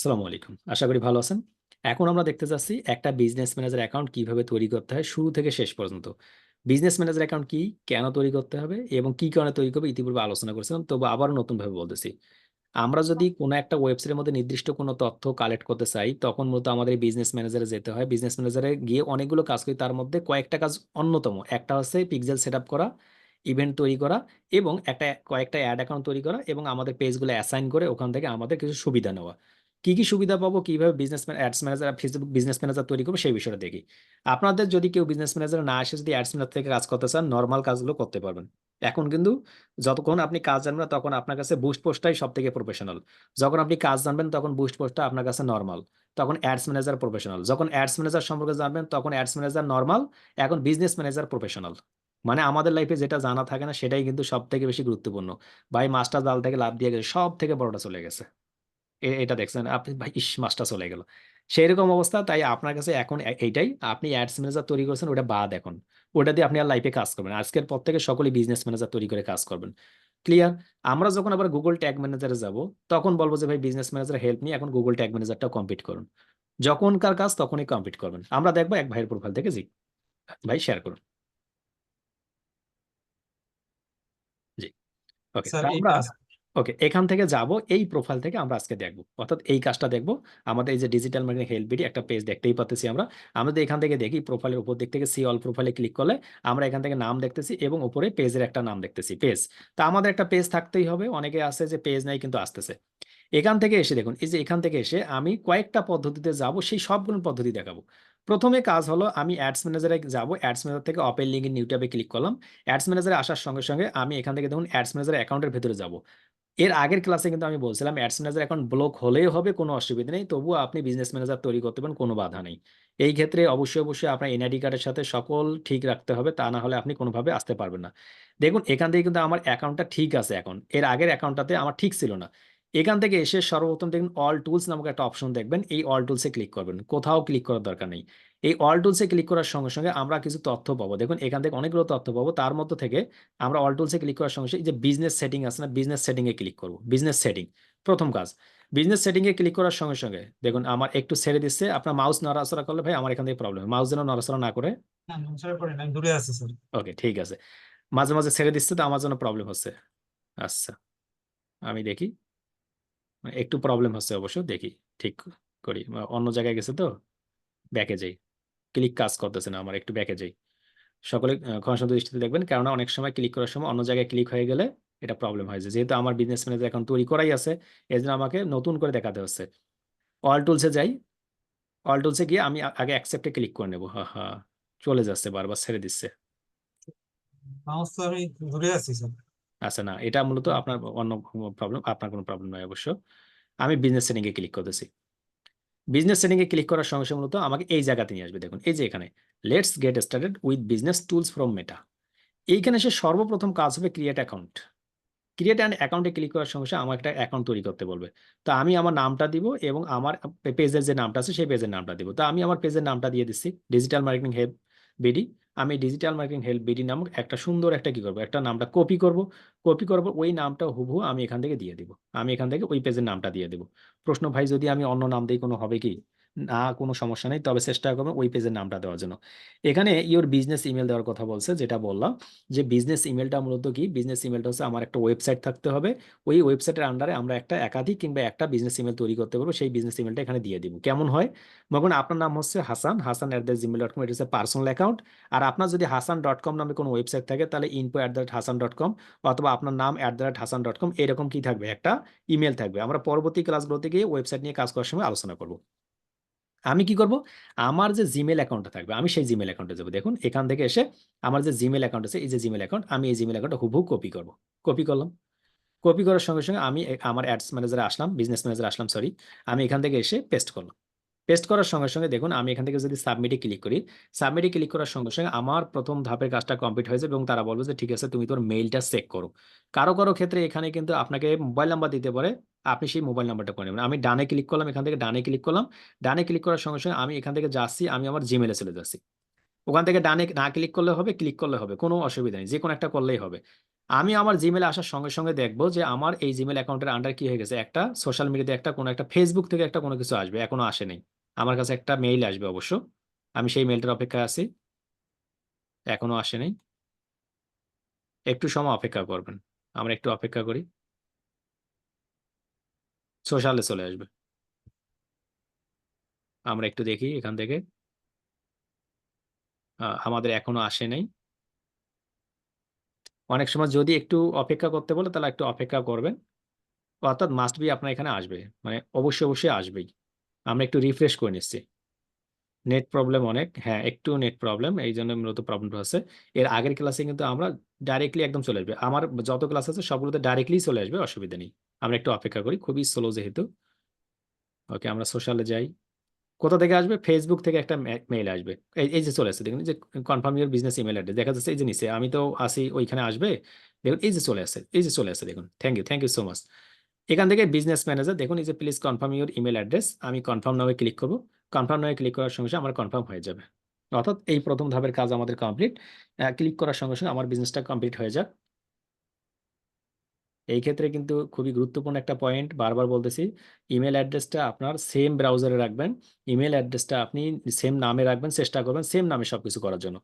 আসসালামু আলাইকুম। আশা করি ভালো আছেন। এখন আমরা দেখতে যাচ্ছি একটা বিজনেস ম্যানেজার অ্যাকাউন্ট কীভাবে তৈরি করতে হয় শুরু থেকে শেষ পর্যন্ত। বিজনেস ম্যানেজার অ্যাকাউন্ট কি? কেন তৈরি করতে হবে? এবং কি কারণে তৈরি করব ইতিপূর্বে আলোচনা করেছিলাম। তবু আবারও নতুনভাবে বলতেছি। আমরা যদি কোনো একটা ওয়েবসাইটের মধ্যে নির্দিষ্ট কোনো তথ্য কালেক্ট করতে চাই, তখন মূলত আমাদের বিজনেস ম্যানেজারে যেতে হয়। বিজনেস ম্যানেজারে গিয়ে অনেকগুলো কাজ করি। তার মধ্যে কয়েকটা কাজ অন্যতম। একটা হচ্ছে পিক্সেল সেটআপ করা, ইভেন্ট তৈরি করা এবং একটা কয়েকটা অ্যাড অ্যাকাউন্ট তৈরি করা এবং আমাদের পেজগুলো অ্যাসাইন করে ওখান থেকে আমাদের কিছু সুবিধা নেওয়া। কি, কি সুবিধা পাবো? কীভাবে business ads manager Facebook business manager তৈরি করব সেই বিষয়টা দেখি। আপনাদের যদি কেউ বিজনেস ম্যানেজারে না এসে যদি অ্যাডস ম্যানেজার থেকে কাজ করতে চান, নরমাল কাজগুলো করতে পারবেন। এখন কিন্তু যতক্ষণ আপনি কাজ জানবেন তখন আপনার কাছে বুস্ট পোস্টটাই সবথেকে প্রফেশনাল। যখন আপনি কাজ জানবেন তখন বুস্ট পোস্টটা আপনার কাছে নরমাল। তখন অ্যাডস ম্যানেজার প্রফেশনাল। যখন অ্যাডস ম্যানেজার সম্পর্কে জানবেন তখন অ্যাডস ম্যানেজার নরমাল। এখন বিজনেস ম্যানেজার প্রফেশনাল। মানে আমাদের লাইফে যেটা জানা থাকে না সেটাই কিন্তু সব থেকে বেশি গুরুত্বপূর্ণ। ভাই মাছটা জাল থেকে লাফ দিয়ে গেছে। সব থেকে বড়টা চলে গেছে। এটা দেখছেন আপনি ভাই ইস! মাছটা চলে গেল। সেইরকম অবস্থা তাই আপনার কাছে এখন এইটাই আপনি অ্যাডস ম্যানেজার তৈরি করেছেন ওটা বাদ এখন। ওটা দিয়ে আপনি আর লাইফে কাজ করবেন। আজকের পর থেকে সকলেই বিজনেস ম্যানেজার তৈরি করে কাজ করবেন। ক্লিয়ার? আমরা যখন আবার Google ট্যাগ ম্যানেজারে যাব, তখন বলব যে ভাই বিজনেস ম্যানেজার হেল্প নিয়ে এখন গুগল ট্যাগ ম্যানেজারটাও কমপ্লিট করুন। যখনকার কাজ তখনই কমপ্লিট করবেন। আমরা দেখব এক ভাইয়ের প্রোফাইল থেকে জি। ভাই শেয়ার করুন। জি। ওকে। আমরা ওকে এখান থেকে যাব এই প্রোফাইল থেকে আমরা আজকে দেখব। অর্থাৎ এই কাজটা দেখব। আমাদের এই যে ডিজিটাল মার্কেটিং হেল্প বিডি একটা পেজ দেখতেই পারতেছি আমরা। আমরা এখান থেকে দেখি প্রোফাইলের উপর দিক থেকে সি অল প্রোফাইলে ক্লিক করলে আমরা এখান থেকে নাম দেখতেছি এবং উপরে পেজের একটা নাম দেখতেছি পেজ। তা আমাদের একটা পেজ থাকতেই হবে। অনেকে আছে যে পেজ নাই কিন্তু আসতেছে। এখান থেকে এসে দেখুন এই যে এখান থেকে এসে আমি কয়েকটা পদ্ধতিতে যাব সেই সবগুলো পদ্ধতি দেখাবো। প্রথমে কাজ হলো আমি অ্যাডস ম্যানেজারে যাব। অ্যাডস ম্যানেজার থেকে লিংক ইন নিউ ক্লিক করলাম। অ্যাডস ম্যানেজারে আসার সঙ্গে, সঙ্গে আমি এখান থেকে দেখুন অ্যাডস ম্যানেজার অ্যাকাউন্টের ভেতরে যাব। এর আগের ক্লাসে কিন্তু আমি বলছিলাম অ্যাডস ম্যানেজার এখন ব্লক হলেই হবে কোনো অসুবিধা নেই। তবুও আপনি বিজনেস ম্যানেজার তৈরি করতে পারেন কোনো বাধা নেই। এই ক্ষেত্রে অবশ্যই, অবশ্যই আপনার এনআইডি কার্ডের সাথে সকল ঠিক রাখতে হবে। তা না হলে আপনি কোনোভাবে আসতে পারবেন না। দেখুন এখান থেকে কিন্তু আমার অ্যাকাউন্টটা ঠিক আছে এখন। এর আগের অ্যাকাউন্টটাতে আমার ঠিক ছিল না। এখান থেকে এসে সর্বপ্রথম দেখুন অল টুলস নামক একটা অপশন দেখবেন। এই অল টুলসে ক্লিক করবেন। কোথাও ক্লিক করার দরকার নেই। এই অল টুলসে ক্লিক করার সঙ্গে, সঙ্গে আমরা কিছু তথ্য পাবো। দেখুন এখান থেকে অনেকগুলো তথ্য পাবো। তার মধ্য থেকে আমরা অল টুলসে ক্লিক করার সঙ্গে, সঙ্গে যে বিজনেস সেটিং আছে না? বিজনেস সেটিং এ ক্লিক করব। বিজনেস সেটিং ১ম কাজ। বিজনেস সেটিং এ ক্লিক করার সঙ্গে, সঙ্গে দেখুন আমার একটু ছেড়ে দিচ্ছে। আপনার মাউস নড়াচড়া করলে ভাই আমার এখান থেকে প্রবলেম মাউস যেন নড়াচড়া না করে। দূরে আছি স্যার। ওকে ঠিক আছে। মাঝে, মাঝে ছেড়ে দিচ্ছে তো আমার জন্য প্রবলেম হচ্ছে। আচ্ছা। আমি দেখি। একটু প্রবলেম হচ্ছে অবশ্য দেখি ঠিক করি। অন্য জায়গায় গেছে তো। ব্যাকে যাই। ক্লিক কাজ করতেছে না আমার একটু ব্যাকে যাই। সকলে আ দৃষ্টিতে দেখবেন। কেননা অনেক সময় ক্লিক করার সময় অন্য জায়গায় ক্লিক হয়ে গেলে এটা প্রবলেম হয় যে যেহেতু আমার বিজনেস ম্যানেজার অ্যাকাউন্ট তৈরি করাই আছে, এজন্য আমাকে নতুন করে দেখাতে হচ্ছে। অল টুলস যাই। অল টুলস গিয়ে আমি আগে অ্যাকসেপ্টে ক্লিক করে নেব। আহা! চলে যাচ্ছে বারবার ছেড়ে দিচ্ছে। আচ্ছা না, এটা মূলত আপনার অন্য প্রবলেম, আপনার কোনো প্রবলেম নয় অবশ্য। আমি বিজনেস সেটিং এ ক্লিক করতেছি। বিজনেস সেটিংয়ে ক্লিক করার সঙ্গে, সঙ্গে মূলত আমাকে এই জায়গাতে নিয়ে আসবে দেখুন। এই যে এখানে let's get started with business tools from Meta. এইখানে সে সর্বপ্রথম কাজ হবে ক্রিয়েট অ্যাকাউন্ট। ক্রিয়েট অ্যান্ড অ্যাকাউন্টে ক্লিক করার সঙ্গে, সঙ্গে আমার একটা অ্যাকাউন্ট তৈরি করতে বলবে। তো আমি আমার নামটা দিব এবং আমার পেজের যে নামটা আছে সেই পেজের নামটা দিব। তো আমি আমার পেজের নামটা দিয়ে দিচ্ছি। Digital marketing help BD. আমি ডিজিটাল মার্কেটিং হেল্প বিডি নামক একটা সুন্দর একটা কি করব? একটা নামটা কপি করব। কপি পর ওই নামটা হুবহু আমি এখান থেকে দিয়ে দিব। আমি এখান থেকে ওই পেজের নামটা দিয়ে দেবো প্রশ্ন, ভাই, যদি আমি অন্য নাম দিই কোনো হবে কি? না কোনো সমস্যা নেই। তবে চেষ্টা করবেন ওই পেজের নামটা দেওয়ার জন্য। এখানে ইওর বিজনেস ইমেল দেওয়ার কথা বলছে যেটা বললাম যে বিজনেস ইমেইলটা মূলত কি? বিজনেস ইমেইলটা হচ্ছে আমার একটা ওয়েবসাইট থাকতে হবে। ওই ওয়েবসাইটের আন্ডারে আমরা একটা একাধিক কিংবা একটা বিজনেস ইমেইল তৈরি করতে পারব। সেই বিজনেস ইমেইলটা এখানে দিয়ে দিব। কেমন হয়? করুন আপনার নাম হচ্ছে হাসান, হাসান@gmail.com এটা হচ্ছে পার্সোনাল অ্যাকাউন্ট। আর আপনার যদি হাসান ডট কম নামে কোনো ওয়েবসাইট থাকে তাহলে info at that Hasan dot com অথবা আপনার নাম at the rate Hasan dot com এরকম কি থাকবে? একটা ইমেল থাকবে। আমরা পরবর্তী ক্লাসগুলোতে গিয়ে ওয়েবসাইট নিয়ে কাজ করার সময় আলোচনা করব। আমি কি করব? আমার যে জিমেল অ্যাকাউন্টটা থাকবে আমি সেই জিমেল অ্যাকাউন্টে যাব দেখুন এখান থেকে এসে আমার যে জিমেল অ্যাকাউন্ট আছে এই যে জিমেল অ্যাকাউন্ট আমি এই জিমেল অ্যাকাউন্টটা হুবহু কপি করব। কপি করলাম। কপি করার সঙ্গে, সঙ্গে আমি আমার অ্যাডস ম্যানেজারে আসলাম, বিজনেস ম্যানেজারে আসলাম সরি। আমি এখান থেকে এসে পেস্ট করলাম। পেস্ট করার সঙ্গে, সঙ্গে দেখুন আমি এখান থেকে যদি সাবমিটে ক্লিক করি, সাবমিট ক্লিক করার সঙ্গে, সঙ্গে আমার প্রথম ধাপের কাজটা কমপ্লিট হয়ে যাবে এবং তারা বলবে যে ঠিক আছে তুমি তোর মেইলটা চেক করো। কারও, কারও ক্ষেত্রে এখানে কিন্তু আপনাকে মোবাইল নাম্বার দিতে পারে। আপনি সেই মোবাইল নাম্বারটা করে নেবেন। আমি ডানে ক্লিক করলাম, এখান থেকে ডানে ক্লিক করলাম। ডানে ক্লিক করার সঙ্গে, সঙ্গে আমি এখান থেকে যাচ্ছি আমি আমার জিমেইলে চলে যাচ্ছি। ওখান থেকে ডানে না ক্লিক করলে হবে, ক্লিক করলে হবে। কোনো অসুবিধা নেই। যেকোনো একটা করলেই হবে। আমি আমার জিমেলে আসার সঙ্গে সঙ্গে দেখব যে আমার এই জিমেল অ্যাকাউন্টের আন্ডার কি হয়ে গেছে একটা সোশ্যাল মিডিয়াতে একটা কোনো একটা ফেসবুক থেকে একটা কোনো কিছু আসবে এখনও আসেনি আমার কাছে একটা মেইল আসবে অবশ্য। আমি সেই মেইলটার অপেক্ষায় আছি। এখনও আসেনি একটু সময় অপেক্ষা করবেন। আমরা একটু অপেক্ষা করি। সোশ্যালে চলে আসবে। আমরা একটু দেখি এখান থেকে। আমাদের এখনও আসে নাই। অনেক সময় যদি একটু অপেক্ষা করতে বলে তাহলে একটু অপেক্ষা করবেন। অর্থাৎ মাস্ট বি আপনার এখানে আসবে। মানে অবশ্যই অবশ্যই আসবেই। আমরা একটু রিফ্রেশ করে নিচ্ছি। নেট প্রবলেম অনেক। হ্যাঁ একটু নেট প্রবলেম এই জন্য মূলত প্রবলেমটা আছে এর আগের ক্লাসে কিন্তু আমরা ডাইরেক্টলি একদম চলে আসবে। আমার যত ক্লাস আছে সবগুলোতে ডাইরেক্টলি চলে আসবে, অসুবিধা নেই। আমরা একটু অপেক্ষা করি, খুবই স্লো যেহেতু। ওকে আমরা সোশ্যালে যাই। কোথা থেকে আসবে? ফেসবুক থেকে একটা মেইল আসবে। এই যে চলে আসছে, দেখুন যে confirm your business email address দেখা যাচ্ছে এই যে নিচে, আমি তো আসি ওইখানে আসবে। দেখুন এই যে চলে আসছে, এই যে চলে আসছে, দেখুন। Thank you thank you so much এখান থেকে বিজনেস ম্যানেজার দেখুন, এই যে please confirm your email address আমি কনফার্ম নামে ক্লিক করব। কনফার্ম নামে ক্লিক করার সঙ্গে সঙ্গে আমার কনফার্ম হয়ে যাবে। অর্থাৎ এই প্রথম ধাপের কাজ আমাদের কমপ্লিট ক্লিক করার সঙ্গে সঙ্গে আমার বিজনেসটা কমপ্লিট হয়ে যাক। এই ক্ষেত্রে কিন্তু খুবই গুরুত্বপূর্ণ একটা পয়েন্ট বারবার বলতেছি ইমেল অ্যাড্রেসটা আপনার সেম ব্রাউজারে রাখবেন। ইমেল অ্যাড্রেসটা আপনি সেম নামে রাখবেন, চেষ্টা করবেন সেম নামে সবকিছু করার জন্য।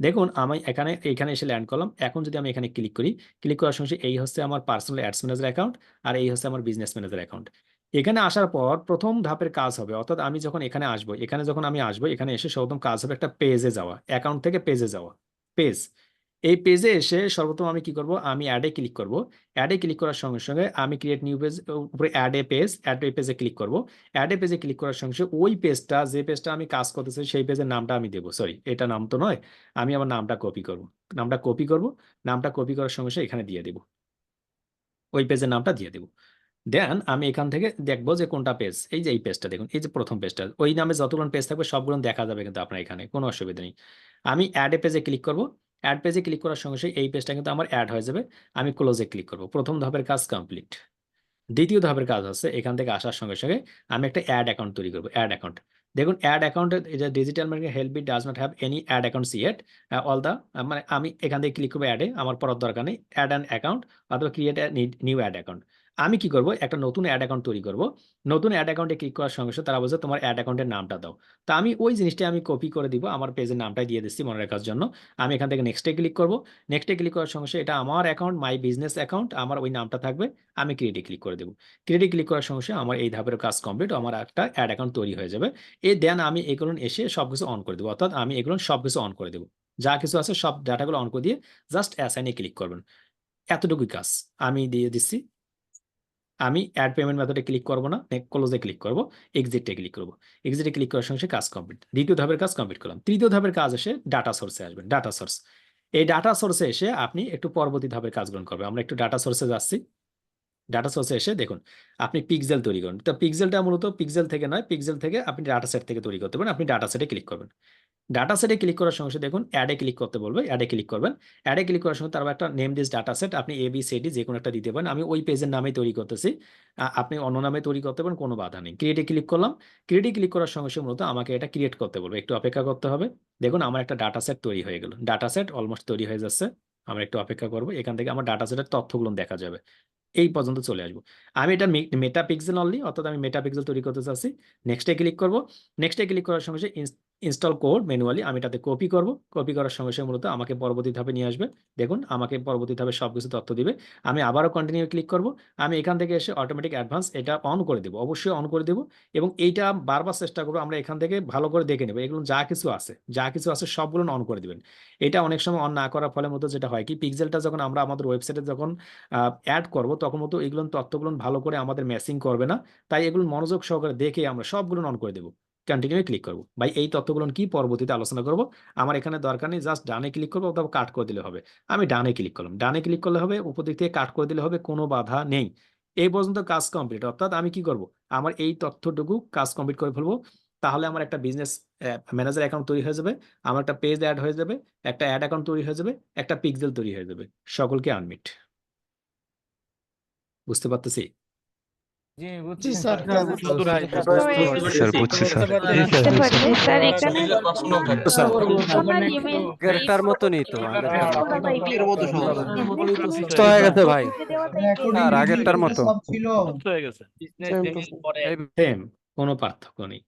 দেখুন, আমি এখানে এখানে এসে ল্যান্ড করলাম। এখন যদি আমি এখানে ক্লিক করি ক্লিক করার সঙ্গে এই হচ্ছে আমার পার্সোনাল অ্যাডস ম্যানেজার অ্যাকাউন্ট আর এই হচ্ছে আমার বিজনেস ম্যানেজার অ্যাকাউন্ট এখানে আসার পর প্রথম ধাপের কাজ হবে, অর্থাৎ আমি যখন এখানে আসব, এখানে যখন আমি আসব, এখানে এসে সর্বপ্রথম কাজ হবে একটা পেজে যাওয়া অ্যাকাউন্ট থেকে পেজে যাওয়া পেজ এই পেজে এসে সর্বপ্রথম আমি কি করব? আমি অ্যাডে ক্লিক করব। অ্যাডে ক্লিক করার সঙ্গে সঙ্গে আমি ক্রিয়েট নিউ পেজ উপরে add a page add a পেজে ক্লিক করব অ্যাড এ পেজে ক্লিক করার সঙ্গে ওই পেজটা যে পেজটা আমি কাজ করতেছি সেই পেজের নামটা আমি দেবো। সরি এটা নাম তো নয়। আমি আমার নামটা কপি করব। নামটা কপি করব। নামটা কপি করার সঙ্গে সঙ্গে এখানে দিয়ে দেব। ওই পেজের নামটা দিয়ে দেব। দেন আমি এখান থেকে দেখব যে কোনটা পেজ এই যে এই পেজটা দেখুন, এই যে প্রথম পেজটা ওই নামে যতগুলো পেজ থাকবে সবগুলো দেখা যাবে কিন্তু আপনার এখানে, কোনো অসুবিধা নেই। আমি অ্যাড এ পেজে ক্লিক করব। অ্যাড পেজে ক্লিক করার সঙ্গে সঙ্গে এই পেজটা কিন্তু আমার অ্যাড হয়ে যাবে। আমি ক্লোজে ক্লিক করব। প্রথম ধাপের কাজ কমপ্লিট দ্বিতীয় ধাপের কাজ হচ্ছে এখান থেকে আসার সঙ্গে সঙ্গে আমি একটা অ্যাড অ্যাকাউন্ট তৈরি করব। অ্যাড অ্যাকাউন্ট দেখুন অ্যাড অ্যাকাউন্টের এটা digital marketing help it does not have any ad accounts yet all the মানে আমি এখান থেকে ক্লিক করব অ্যাডে আমার পড়ার দরকার নেই। অ্যাড অ্যান অ্যাকাউন্ট অথবা ক্রিয়েট নিউ অ্যাড অ্যাকাউন্ট আমি কি করব? একটা নতুন অ্যাড অ্যাকাউন্ট তৈরি করব। নতুন অ্যাড অ্যাকাউন্টে ক্লিক করার সঙ্গে সঙ্গে তারা বলছে, তোমার অ্যাড অ্যাকাউন্টের নামটা দাও। তা আমি ওই জিনিসটা আমি কপি করে দিব, আমার পেজের নামটাই দিয়ে দিচ্ছি মনে রাখার জন্য। আমি এখান থেকে নেক্সটে ক্লিক করব। নেক্সটে ক্লিক করার সঙ্গে সঙ্গে এটা আমার অ্যাকাউন্ট মাই বিজনেস অ্যাকাউন্ট আমার ওই নামটা থাকবে, আমি ক্রিয়েটে ক্লিক করে দেবো। ক্রিয়েটে ক্লিক করার সঙ্গে সঙ্গে আমার এই ধাপের কাজ কমপ্লিট আমার একটা অ্যাড অ্যাকাউন্ট তৈরি হয়ে যাবে। এই দেন আমি এগুলো এসে সব কিছু অন করে দেবো। অর্থাৎ আমি এগুলো সব কিছু অন করে দেবো। যা কিছু আছে সব ডাটাগুলো অন করে দিয়ে জাস্ট অ্যাসাইনে ক্লিক করবেন। এতটুকুই কাজ। আমি দিয়ে দিচ্ছি। আমি অ্যাড পেমেন্ট মেথডে ক্লিক করব না ক্লোজে ক্লিক করব এক্সিটে ক্লিক করব। এক্সিটে ক্লিক করার সঙ্গে কাজ কমপ্লিট দ্বিতীয় ধাপের কাজ কমপ্লিট করলাম। তৃতীয় ধাপের কাজ এসে ডাটা সোর্সে আসবেন ডাটা সোর্স এই ডাটা সোর্সে এসে আপনি একটু পরবর্তী ধাপের কাজ গ্রহণ করবেন। আমরা একটু ডাটা সোর্সে যাচ্ছি। ডাটা সোর্সে এসে দেখুন, আপনি পিক্সেল তৈরি করুন। তো পিক্সেলটা মূলত পিক্সেল থেকে নয় পিক্সেল থেকে আপনি ডাটা সেট থেকে তৈরি করতে পারেন। আপনি ডাটা সেটে ক্লিক করবেন। ডাটা সেটে ক্লিক করার সঙ্গে দেখুন অ্যাডে ক্লিক করতে বলবে অ্যাডে ক্লিক করবেন। অ্যাডে ক্লিক করার সঙ্গে তারপর একটা নেম দিস ডাটা সেট আপনি এ বি সিডি যে কোনো একটা দিতে পারেন। আমি ওই পেজের নামে তৈরি করতেছি। আপনি অন্য নামে তৈরি করতে পারেন, কোনো বাধা নেই। ক্রিয়েটে ক্লিক করলাম। ক্রিয়েটে ক্লিক করার সঙ্গে সঙ্গে মূলত আমাকে এটা ক্রিয়েট করতে বলবে। একটু অপেক্ষা করতে হবে। দেখুন আমার একটা ডাটা সেট তৈরি হয়ে গেল। ডাটা সেট অলমোস্ট তৈরি হয়ে যাচ্ছে। আমরা একটু অপেক্ষা করব। এখান থেকে আমার ডাটা সেটের তথ্যগুলো দেখা যাবে। এই পর্যন্ত চলে আসব। আমি এটা মেটা পিক্সেল অনলি অর্থাৎ আমি মেটা পিক্সেল তৈরি করতে চাচ্ছি। নেক্সটে ক্লিক করব। নেক্সটে ক্লিক করার সঙ্গে ইনস্টল কোড ম্যানুয়ালি আমি এটাতে কপি করব। কপি করার সঙ্গে সঙ্গে মূলত আমাকে পরবর্তী ধাপে নিয়ে আসবে। দেখুন, আমাকে পরবর্তী ধাপে সব কিছু তথ্য দিবে। আমি আবারও কন্টিনিউ ক্লিক করব। আমি এখান থেকে এসে অটোমেটিক অ্যাডভান্স এটা অন করে দেবো, অবশ্যই অন করে দেবো। এবং এইটা বারবার চেষ্টা করব আমরা এখান থেকে ভালো করে দেখে নেব। এগুলো যা কিছু আছে, যা কিছু আছে সবগুলো অন করে দিবেন। এটা অনেক সময় অন না করার ফলে মতো যেটা হয় কি পিক্সেলটা যখন আমরা আমাদের ওয়েবসাইটে যখন অ্যাড করব, তখন মতো এগুলো তথ্যগুলো ভালো করে আমাদের ম্যাচিং করবে না। তাই এগুলো মনোযোগ সহকারে দেখে আমরা সবগুলো অন করে দেবো। কন্টিনিউ ক্লিক করব। ভাই, এই তথ্যগুলো কি পরবর্তীতে আলোচনা করব? আমার এখানে দরকার নেই জাস্ট ডানে ক্লিক করব অথবা কাট করে দিলে হবে। আমি ডানে ক্লিক করলাম। ডানে ক্লিক করলে হবে, উপর দিক থেকে কাট করে দিলে হবে, কোনো বাধা নেই। এই পর্যন্ত কাজ কমপ্লিট অর্থাৎ আমি কি করব? আমার এই তথ্যটুকু কাজ কমপ্লিট করে ফেলব। তাহলে আমার একটা বিজনেস ম্যানেজার অ্যাকাউন্ট তৈরি হয়ে যাবে। আমার একটা পেজ অ্যাড হয়ে যাবে, একটা অ্যাড অ্যাকাউন্ট তৈরি হয়ে যাবে, একটা পিক্সেল তৈরি হয়ে যাবে। সকলকে আনমিট বুঝতে পারতেছি? জি স্যার বুঝছি স্যার এখানে ক্যারেক্টার মতনই তো হয়ে গেছে ভাই। আর আগেরটার মতো। কোনো পার্থক্য নেই।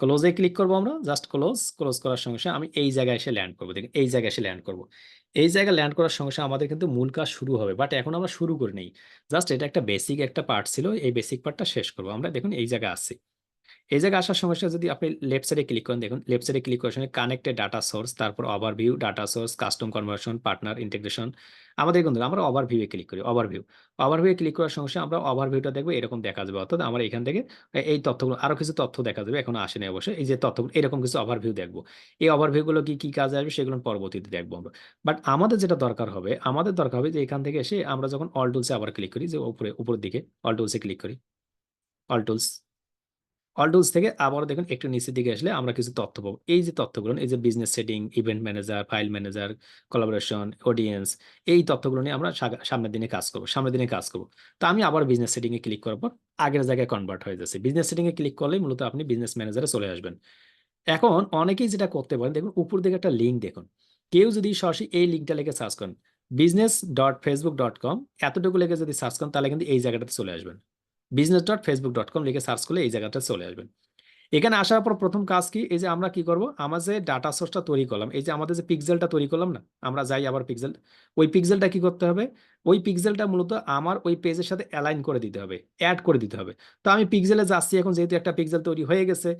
ক্লোজে ক্লিক করব আমরা জাস্ট ক্লোজ ক্লোজ করার সঙ্গে সঙ্গে আমি এই জায়গায় এসে ল্যান্ড করব। দেখুন এই জায়গায় এসে ল্যান্ড করব। এই জায়গায় ল্যান্ড করার সঙ্গে সঙ্গে আমাদের কিন্তু মূল কাজ শুরু হবে। বাট এখন আমরা শুরু করে নেই। জাস্ট এটা একটা বেসিক একটা পার্ট ছিল, এই বেসিক পার্টটা শেষ করব। আমরা দেখুন এই জায়গায় আসছি। এই জায়গায় আসার সঙ্গে সঙ্গে যদি আপনি লেফট সাইডে ক্লিক করেন, দেখুন লেফট সাইডে ক্লিক করার সঙ্গে কানেক্টেড ডাটা সোর্স তারপর overview data source custom conversion partner integration আমাদের কিন্তু আমরা ওভারভিউয়ে ক্লিক করি ওভারভিউ ওভারভিউ ক্লিক করার সঙ্গে সঙ্গে আমরা ওভারভিউটা দেখব, এরকম দেখা যাবে। অর্থাৎ আমরা এখান থেকে এই তথ্যগুলো, আরও কিছু তথ্য দেখা যাবে, এখনও আসেনি অবশ্যই। এই যে তথ্যগুলো, এরকম কিছু ওভারভিউ দেখব। এই ওভারভিউগুলো কি কি কাজে আসবে, সেগুলো পরবর্তীতে দেখব আমরা। বাট আমাদের যেটা দরকার হবে, আমাদের দরকার হবে যে এখান থেকে এসে আমরা যখন অল টুলসে আবার ক্লিক করি, যে উপরে, উপরের দিকে অল টুলসে ক্লিক করি। অল টুলস অল টুলস থেকে আবার দেখুন একটু নিচের দিকে আসলে আমরা কিছু তথ্য পাবো। এই যে তথ্যগুলো, এই যে business setting event manager file manager collaboration audience এই তথ্যগুলো নিয়ে আমরা সামনের দিনে কাজ করব, সামনের দিনে কাজ করব। তো আমি আবার বিজনেস সেটিং এ ক্লিক করার পর আগের জায়গায় কনভার্ট হয়ে যাচ্ছে। বিজনেস সেটিং এ ক্লিক করলেই মূলত আপনি বিজনেস ম্যানেজারে চলে আসবেন। এখন অনেকেই যেটা করতে পারেন, দেখুন উপর দিকে একটা লিঙ্ক দেখুন। কেউ যদি সরাসরি এই লিঙ্কটা লিখে সার্চ করেন business dot Facebook dot com এতটুকু লেগে যদি সার্চ করেন, তাহলে কিন্তু এই জায়গাটাতে চলে আসবেন। Business dot Facebook dot com লিখে সার্চ করলে এই জায়গাটা চলে আসবেন এখানে আসার পর প্রথম কাজ কি? এই যে আমরা কি করব? আমার যে ডাটা সোর্সটা তৈরি করলাম, এই যে আমাদের যে পিক্সেলটা তৈরি করলাম না, আমরা যাই আবার পিক্সেল ওই পিক্সেলটা কি করতে হবে? ওই পিক্সেলটা মূলত আমার ওই পেজের সাথে অ্যালাইন করে দিতে হবে অ্যাড করে দিতে হবে। তো আমি পিক্সেলে যাচ্ছি, এখন যেহেতু একটা পিক্সেল তৈরি হয়ে গেছে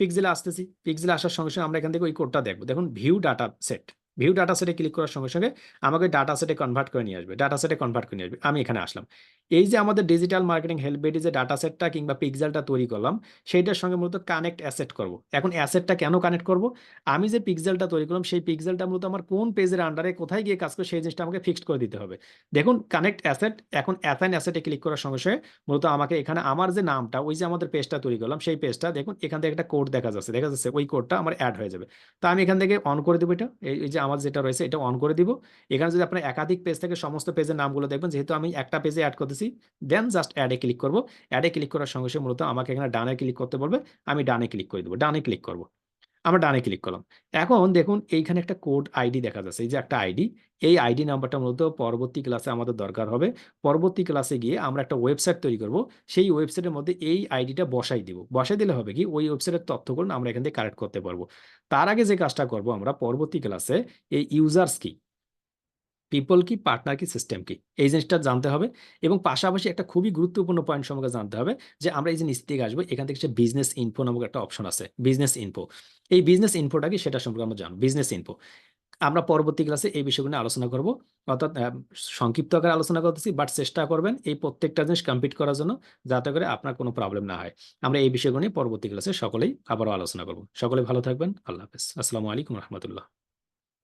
পিক্সেলে আসতেছি পিক্সেলে আসার সঙ্গে সঙ্গে আমরা এখান থেকে ওই কোডটা দেখব। দেখুন view data set view data সেটে ক্লিক করার সঙ্গে সঙ্গে আমাকে ডাটা সেটে কনভার্ট করে নিয়ে আসবে। ডাটা সেটে কনভার্ট করে নিয়ে আসবে। আমি এখানে আসলাম। এই যে আমাদের ডিজিটাল মার্কেটিং হেল্প বেডি যে ডাটা সেটটা কিংবা পিক্সেলটা তৈরি করলাম, সেইটার সঙ্গে মূলত কানেক্ট অ্যাসেট করব। এখন অ্যাসেটটা কেন কানেক্ট করব? আমি যে পিক্সেলটা তৈরি করলাম, সেই পিক্সেলটা মূলত আমার কোন পেজের আন্ডারে কোথায় গিয়ে কাজ করে, সেই জিনিসটা আমাকে ফিক্সড করে দিতে হবে। দেখুন কানেক্ট অ্যাসেট এখন অ্যাসাইন অ্যাসেটে ক্লিক করার সঙ্গে সঙ্গে মূলত আমাকে এখানে আমার যে নামটা, ওই যে আমাদের পেজটা তৈরি করলাম, সেই পেজটা দেখুন, এখান থেকে একটা কোড দেখা যাচ্ছে। দেখা যাচ্ছে ওই কোডটা আমার অ্যাড হয়ে যাবে। তো আমি এখান থেকে অন করে দেবো এটা। এই যে আমার যেটা রয়েছে, এটা অন করে দিব। এখানে যদি আপনার একাধিক পেজ থেকে, সমস্ত পেজের নামগুলো দেখবেন। যেহেতু আমি একটা পেজে অ্যাড করতেছি দেন জাস্ট অ্যাডে ক্লিক করব। অ্যাডে ক্লিক করার সঙ্গে সঙ্গে মূলত আমাকে এখানে ডানে ক্লিক করতে বলবে। আমি ডানে ক্লিক করে দেবো। ডানে ক্লিক করব। আমরা ডানে ক্লিক করলাম। এখন দেখুন, এইখানে একটা কোড আইডি দেখা যাচ্ছে। এই যে একটা আইডি এই আইডি নাম্বারটা মূলত পরবর্তী ক্লাসে আমাদের দরকার হবে। পরবর্তী ক্লাসে গিয়ে আমরা একটা ওয়েবসাইট তৈরি করব। সেই ওয়েবসাইটের মধ্যে এই আইডিটা বসাই দিব। বসাই দিলে হবে কি? ওই ওয়েবসাইটের তথ্যগুলো আমরা এখান থেকে কালেক্ট করতে পারব। তার আগে যে কাজটা করব আমরা পরবর্তী ক্লাসে এই ইউজার্স কি পিপল কি পার্টনার কি সিস্টেম কি? এই জিনিসটা জানতে হবে এবং পাশাপাশি একটা খুবই গুরুত্বপূর্ণ পয়েন্ট সম্পর্কে জানতে হবে যে আমরা এই নিচ থেকে আসব, এখান থেকে বিজনেস ইনফো নামক একটা অপশন আছে বিজনেস ইনফো এই বিজনেস ইনফোটা কি, সেটা সম্পর্কে আমরা জানব বিজনেস ইনফো আমরা পরবর্তী ক্লাসে এই বিষয়গুলো নিয়ে আলোচনা করব, অর্থাৎ সংক্ষিপ্ত আকারে আলোচনা করতেছি বাট চেষ্টা করবেন এই প্রত্যেকটা জিনিস কমপ্লিট করার জন্য যাতে করে আপনার কোনো প্রবলেম না হয়। আমরা এই বিষয়গুলো নিয়ে পরবর্তী ক্লাসে সকলেই আবারও আলোচনা করব। সকলে ভালো থাকবেন, আল্লাহ হাফেজ। আসসালামু আলাইকুম রহমতুল্লাহ।